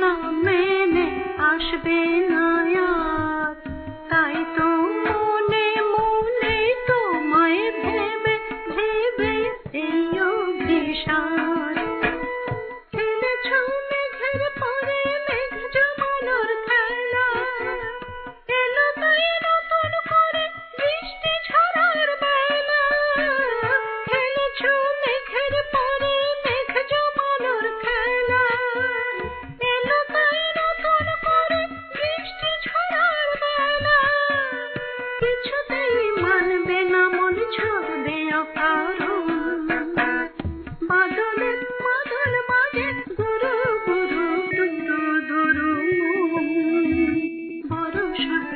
না মেনে আসবে না তাই তো মনে মনে তোমায় ভেবে ভেবে এই অভিশাপ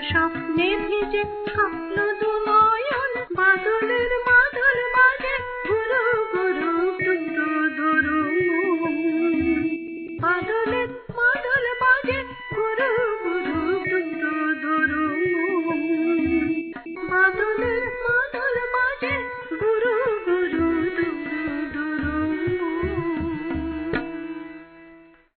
স্বপ্নে ভিজে স্বপ্ন দু নয়ন বাদলের